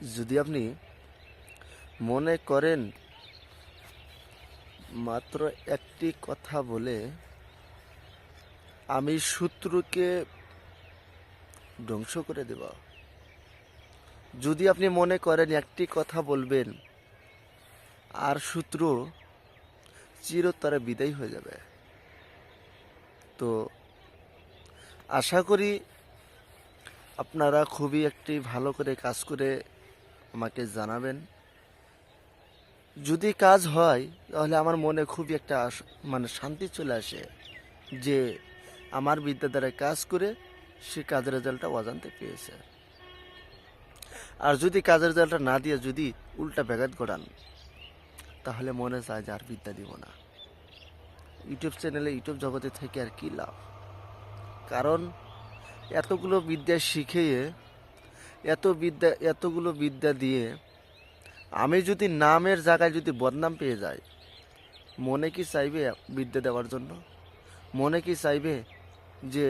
যদি আপনি মনে করেন মাত্র একটি কথা বলে আমি শত্রুকে ধ্বংস করে দেব। যদি আপনি মনে করেন একটি কথা বলবেন, আর শত্রু চিরতরে বিদায় হয়ে যাবে। তো আশা করি আপনারা খুবই একটি ভালো করে কাজ করে আমাকে জানাবেন। যদি কাজ হয়, তাহলে আমার মনে খুবই একটা মানে শান্তি চলে আসে যে আমার বিদ্যা দ্বারা কাজ করে সে কাজের রেজাল্টটা অজান্তে পেয়েছে। আর যদি কাজের রেজাল্টটা না দিয়ে যদি উল্টা ব্যাঘাত ঘটান, তাহলে মনে চায় যে আর বিদ্যা দিব না। ইউটিউব চ্যানেলে, ইউটিউব জগতে থেকে আর কি লাভ? কারণ এতগুলো বিদ্যা শিখিয়ে এত বিদ্যা, এতগুলো বিদ্যা দিয়ে আমি যদি নামের জায়গায় যদি বদনাম পেয়ে যাই, মনে কি চাইবে বিদ্যা দেওয়ার জন্য? মনে কি চাইবে যে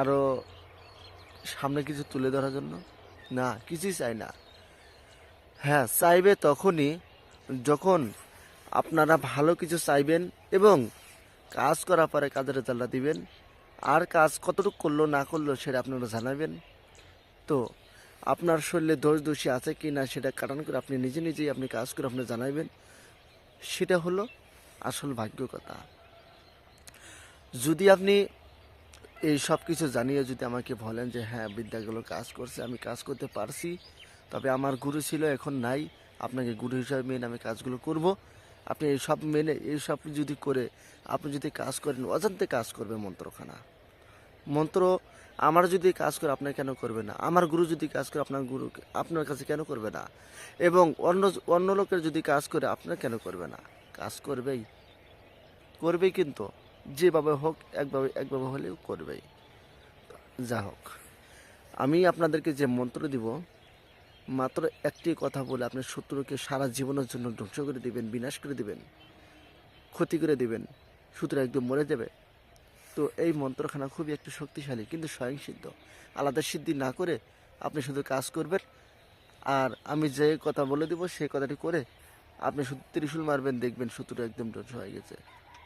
আরও সামনে কিছু তুলে ধরার জন্য? না, কিছুই চাই না। হ্যাঁ চাইবে তখনই যখন আপনারা ভালো কিছু চাইবেন এবং কাজ করার পরে কাজের রেজাল্টটা দিবেন। আর কাজ কতটুকু করল, না করল সেটা আপনারা জানাবেন। তো আপনার শরীরে দোষ দোষী আছে কি না সেটা কাটান করে আপনি নিজে নিজেই আপনি কাজ করে আপনি জানাবেন সেটা হলো আসল ভাগ্য কথা। যদি আপনি এই সব কিছু জানিয়ে যদি আমাকে বলেন যে হ্যাঁ বিদ্যাগুলো কাজ করছে, আমি কাজ করতে পারছি, তবে আমার গুরু ছিল, এখন নাই, আপনাকে গুরু হিসাবে মেনে আমি কাজগুলো করব। আপনি এই সব মেনে, এই সব যদি করে, আপনি যদি কাজ করেন, অজান্তে কাজ করবে মন্ত্রখানা। মন্ত্র আমার যদি কাজ করে আপনার কেন করবে না? আমার গুরু যদি কাজ করে আপনার গুরু আপনার কাছে কেন করবে না? এবং অন্য অন্য লোকের যদি কাজ করে আপনার কেন করবে না? কাজ করবেই। করবেই কিন্তু। যেভাবে হোক একভাবে একভাবে হলেও করবেই। যা হোক। আমি আপনাদেরকে যে মন্ত্র দিব, মাত্র একটি কথা বলে আপনার শত্রুকে সারা জীবনের জন্য ধ্বংস করে দিবেন, বিনাশ করে দিবেন, ক্ষতি করে দিবেন। শত্রু একদম মরে যাবে। তো এই মন্ত্রখানা খুবই একটু শক্তিশালী, কিন্তু স্বয়ংসিদ্ধ আলাদা সিদ্ধি না করে আপনি শুধু কাজ করবেন, আর আমি যে কথা বলে দিব সেই কথাটি করে আপনি শুধু ত্রিশূল মারবেন, দেখবেন শত্রু একদম ধ্বংস হয়ে গেছে।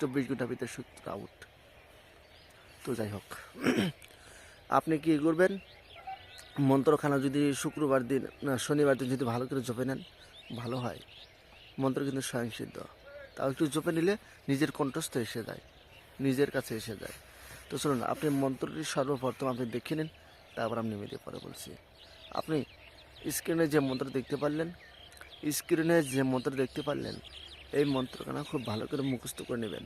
চব্বিশ ঘণ্টার ভিতরে শত্রু আউট তো যাই হোক, আপনি কি করবেন? মন্ত্রখানা যদি শুক্রবার দিন, না, শনিবার দিন যদি ভালো করে জপে নেন, ভালো হয়। মন্ত্র কিন্তু স্বয়ংসিদ্ধ তাও একটু জপে নিলে নিজের কণ্ঠস্থ এসে যায়। নিজের কাছে এসে যায়। তো শুনুন আপনি মন্ত্রটি সর্বপ্রথম আপনি দেখে নিন, তারপর আমি মিলিয়ে পরে বলছি। আপনি স্ক্রিনে যে মন্ত্র দেখতে পারলেন স্ক্রিনে যে মন্ত্র দেখতে পারলেন, এই মন্ত্রখানা খুব ভালো করে মুখস্থ করে নেবেন।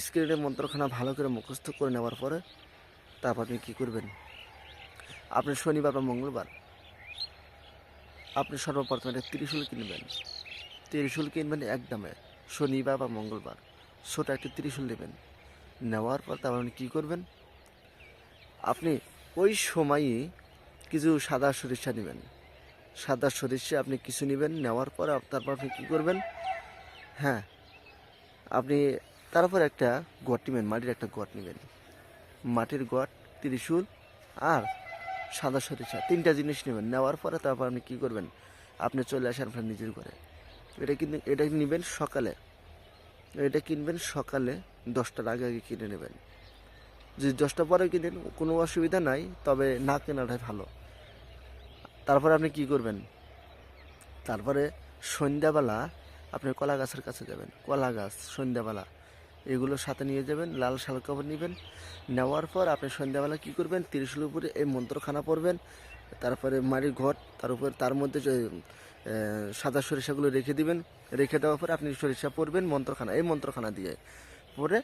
স্ক্রিনে মন্ত্রখানা ভালো করে মুখস্থ করে নেওয়ার পরে, তারপর আপনি কী করবেন? আপনি শনিবার বা মঙ্গলবার আপনি সর্বপ্রথম একটা ত্রিশূল কিনবেন ত্রিশূল কিনবেন এক শনিবার বা মঙ্গলবার। ছোট একটি ত্রিশূল নেবেন। নেওয়ার পর তারপর আপনি কী করবেন? আপনি ওই সময়ই কিছু সাদা সরিষা নেবেন। সাদা সরিষা আপনি কিছু নেবেন, নেওয়ার পর তারপর আপনি কী করবেন? হ্যাঁ আপনি তারপর একটা গট নেবেন, মাটির একটা গট নেবেন। মাটির গট, ত্রিশূল আর সাদা সরিষা, তিনটা জিনিস নেবেন। নেওয়ার পরে তারপর আপনি কী করবেন? আপনি চলে আসেন আপনার নিজের ঘরে। এটা কিন্তু, এটা নেবেন সকালে। এটা কিনবেন সকালে দশটার আগে আগে কিনে নেবেন। যদি দশটা পরে কিনেন, কোনো অসুবিধা নাই, তবে না কেনাটাই ভালো। তারপরে আপনি কি করবেন? তারপরে সন্ধ্যাবেলা আপনি কলা গাছের কাছে যাবেন। কলা গাছ, সন্ধ্যাবেলা, এগুলো সাথে নিয়ে যাবেন, লাল শাল কাপড় নেবেন। নেওয়ার পর আপনি সন্ধ্যাবেলা কি করবেন? তিরিশুলের উপরে এই মন্ত্রখানা পড়বেন, তারপরে মাটির ঘট, তার উপর, তার মধ্যে সাদা সরিষাগুলো রেখে দিবেন। রেখে দেওয়ার পরে আপনি সরিষা পড়বেন মন্ত্রখানা, এই মন্ত্রখানা দিয়ে। পরে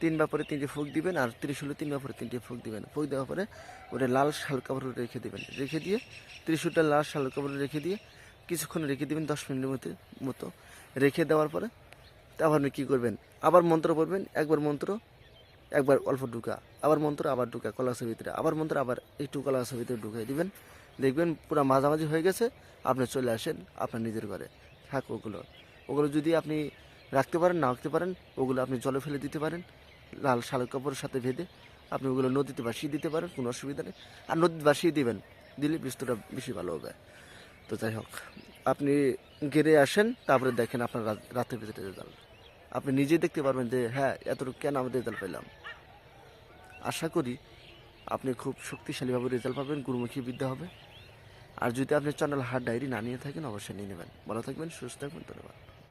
তিনবার পরে তিনটে ফুক দিবেন আর ত্রিশুলে তিনবার পরে তিনটে ফুক দিবেন। ফুক দেওয়ার পরে ওটা লাল শাল কাপড় রেখে দিবেন। রেখে দিয়ে ত্রিশুলটা লাল শাল কাপড় রেখে দিয়ে কিছুক্ষণ রেখে দিবেন দশ মিনিটের মধ্যে, মতো। রেখে দেওয়ার পরে তারপর আপনি কী করবেন? আবার মন্ত্র পড়বেন, একবার মন্ত্র, একবার অল্প ঢুকা। আবার মন্ত্র, আবার ঢুকা কলাসের ভিতরে। আবার মন্ত্র, আবার একটু কলাসের ভিতরে ঢুকিয়ে দিবেন। দেখবেন পুরো মাঝামাঝি হয়ে গেছে, আপনি চলে আসেন আপনার নিজের ঘরে। থাক ওগুলো। ওগুলো যদি আপনি রাখতে পারেন, না রাখতে পারেন, ওগুলো আপনি জলে ফেলে দিতে পারেন, লাল শালক কাপড়ের সাথে ভেদে আপনি ওগুলো নদীতে ভাসিয়ে দিতে পারেন, কোনো অসুবিধা নেই। আর নদীতে ভাসিয়ে দিবেন, দিলে বৃষ্টিটা বেশি ভালো হবে। তো যাই হোক, আপনি গেড়ে আসেন, তারপরে দেখেন আপনার রাত- রাতের ভিতরে রেজাল্ট আপনি নিজেই দেখতে পারবেন যে হ্যাঁ এতটুকু কেন আমি রেজাল্ট পেলাম। আশা করি আপনি খুব শক্তিশালীভাবে রেজাল্ট পাবেন, গুরুমুখী বিদ্যা হবে। আর যদি আপনি চ্যানেল হার্ড ডায়েরি না নিয়ে থাকেন, অবশ্যই নিয়ে নেবেন। ভালো থাকবেন, সুস্থ থাকবেন, ধন্যবাদ।